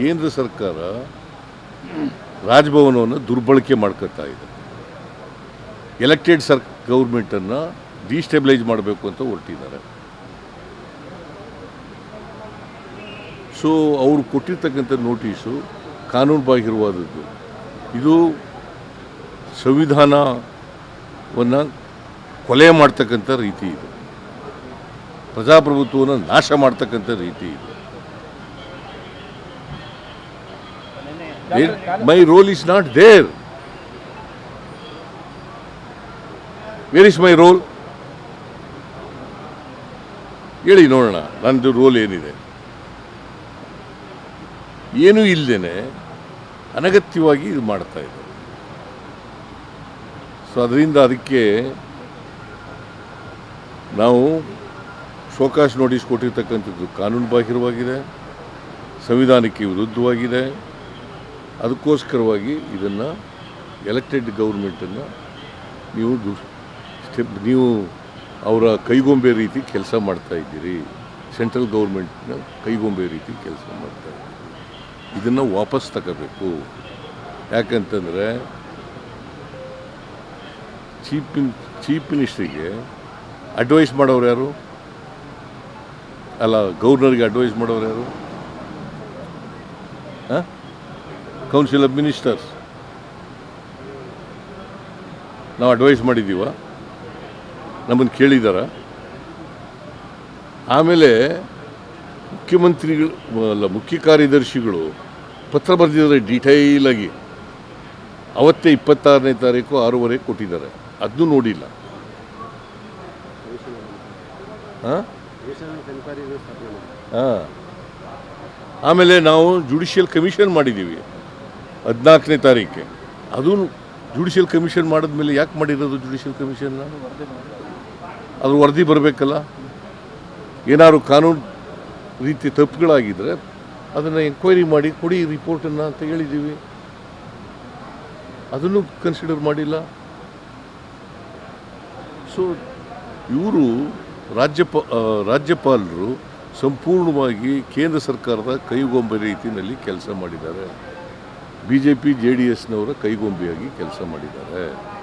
ಕೇಂದ್ರ ಸರ್ಕಾರ ರಾಜಭವನವನ್ನು ದುರ್ಬಳಕೆ ಮಾಡ್ಕೊತಾ ಇದೆ. ಎಲೆಕ್ಟೆಡ್ ಸರ್ ಗೌರ್ಮೆಂಟನ್ನು ಡಿಸ್ಟೆಬಿಲೈಸ್ ಮಾಡಬೇಕು ಅಂತ ಹೊರಟಿದ್ದಾರೆ. ಸೊ ಅವರು ಕೊಟ್ಟಿರ್ತಕ್ಕಂಥ ನೋಟಿಸು ಕಾನೂನು ಬಾಹಿರವಾದದ್ದು ಇದು ಸಂವಿಧಾನವನ್ನು ಕೊಲೆ ಮಾಡ್ತಕ್ಕಂಥ ರೀತಿ ಇದು. ಪ್ರಜಾಪ್ರಭುತ್ವವನ್ನು ನಾಶ ಮಾಡ್ತಕ್ಕಂಥ ರೀತಿ ಇದು. My role is not there Where is my role ಹೇಳಿ ನೋಡೋಣ ನನ್ನದು ರೋಲ್ ಏನಿದೆ? ಏನೂ ಇಲ್ಲದೇನೆ ಅನಗತ್ಯವಾಗಿ ಇದು ಮಾಡ್ತಾ ಇದ್ದಾರೆ. ಸೊ ಅದರಿಂದ ಅದಕ್ಕೆ ನಾವು ಶೋಕಾಶ್ ನೋಟಿಸ್ ಕೊಟ್ಟಿರ್ತಕ್ಕಂಥದ್ದು ಕಾನೂನು ಬಾಹಿರವಾಗಿದೆ ಸಂವಿಧಾನಕ್ಕೆ ವಿರುದ್ಧವಾಗಿದೆ. ಅದಕ್ಕೋಸ್ಕರವಾಗಿ ಇದನ್ನು ಎಲೆಕ್ಟೆಡ್ ಗೌರ್ಮೆಂಟನ್ನು ನೀವು ದು ಸ್ಟೆಪ್, ನೀವು ಅವರ ಕೈಗೊಂಬೆ ರೀತಿ ಕೆಲಸ ಮಾಡ್ತಾ ಇದ್ದೀರಿ. ಸೆಂಟ್ರಲ್ ಗೌರ್ಮೆಂಟ್ನ ಕೈಗೊಂಬೆ ರೀತಿ ಕೆಲಸ ಮಾಡ್ತಾ ಇದ್ದೀರಿ. ಇದನ್ನು ವಾಪಸ್ ತಗೋಬೇಕು. ಯಾಕಂತಂದರೆ ಚೀಫ್ ಮಿನ್, ಚೀಫ್ ಮಿನಿಸ್ಟ್ರಿಗೆ ಅಡ್ವೈಸ್ ಮಾಡೋರು ಯಾರು? ಅಲ್ಲ, ಗೌರ್ನರ್ಗೆ ಅಡ್ವೈಸ್ ಮಾಡೋರು ಯಾರು? ಕೌನ್ಸಿಲ್ ಆಫ್ ಮಿನಿಸ್ಟರ್ಸ್ ನಾವು ಅಡ್ವೈಸ್ ಮಾಡಿದ್ದೀವ ನಮ್ಮನ್ನು ಕೇಳಿದಾರ. ಆಮೇಲೆ ಮುಖ್ಯಮಂತ್ರಿಗಳು, ಅಲ್ಲ ಮುಖ್ಯ ಕಾರ್ಯದರ್ಶಿಗಳು ಪತ್ರ ಬರೆದಿದ್ದಾರೆ ಡೀಟೈಲಾಗಿ ಅವತ್ತೇ ಇಪ್ಪತ್ತಾರನೇ ತಾರೀಕು ಆರೂವರೆ ಕೊಟ್ಟಿದ್ದಾರೆ. ಅದನ್ನೂ ನೋಡಿಲ್ಲ. ಹಾಂ? ಆಮೇಲೆ ನಾವು ಜುಡಿಷಿಯಲ್ ಕಮಿಷನ್ ಮಾಡಿದ್ದೀವಿ ಹದಿನಾಲ್ಕನೇ ತಾರೀಕೆ ಅದು ಜುಡಿಷಿಯಲ್ ಕಮಿಷನ್ ಮಾಡಿದ್ಮೇಲೆ ಯಾಕೆ ಮಾಡಿರೋದು ಜುಡಿಷಿಯಲ್ ಕಮಿಷನ್ನ ಅದು ವರದಿ ಬರಬೇಕಲ್ಲ. ಏನಾದ್ರು ಕಾನೂನು ರೀತಿ ತಪ್ಪುಗಳಾಗಿದ್ದರೆ ಅದನ್ನು ಎಂಕ್ವೈರಿ ಮಾಡಿ ಕೊಡಿ ರಿಪೋರ್ಟನ್ನು ಅಂತ ಹೇಳಿದ್ದೀವಿ ಅದನ್ನು ಕನ್ಸಿಡರ್ ಮಾಡಿಲ್ಲ. ಸೊ ಇವರು ರಾಜ್ಯಪ ರಾಜ್ಯಪಾಲರು ಸಂಪೂರ್ಣವಾಗಿ ಕೇಂದ್ರ ಸರ್ಕಾರದ ಕೈಗೊಂಬೆ ರೀತಿಯಲ್ಲಿ ಕೆಲಸ ಮಾಡಿದ್ದಾರೆ. B J P J D ಎಸ್ನವರ ಕೈಗೊಂಬೆಯಾಗಿ ಕೆಲಸ ಮಾಡಿದ್ದಾರೆ.